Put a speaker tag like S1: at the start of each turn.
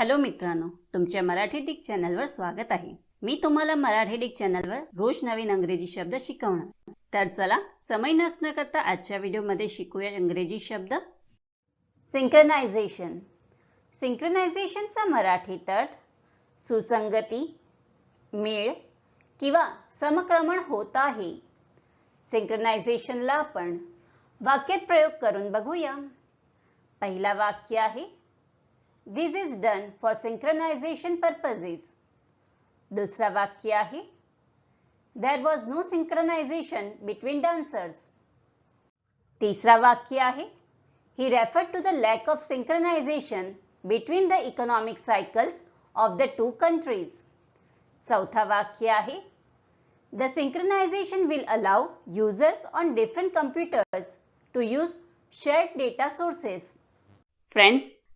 S1: Hello मित्रांनो तुमच्या Marathi Dick चॅनलवर स्वागत आहे. मी तुम्हाला मराठी डिक चॅनलवर रोज नवीन अंग्रेजी शब्द शिकवणार. तर चला समय नसणं करता आजच्या व्हिडिओमध्ये शिकूया इंग्रजी शब्द. सिंक्रनायझेशन सिंक्रनायझेशनचा मराठीत अर्थ सुसंगती मेळ किंवा समक्रमण होत आहे. सिंक्रनायझेशनला आपण वाक्यात प्रयोग करून बघूया. पहिला वाक्य आहे This is done for synchronization purposes. Dusra vakya hai. There was no synchronization between dancers. Tisra vakya hai. He referred to the lack of synchronization between the economic cycles of the two countries. Chautha vakya hai. The synchronization will allow users on different computers to use shared data sources. Friends,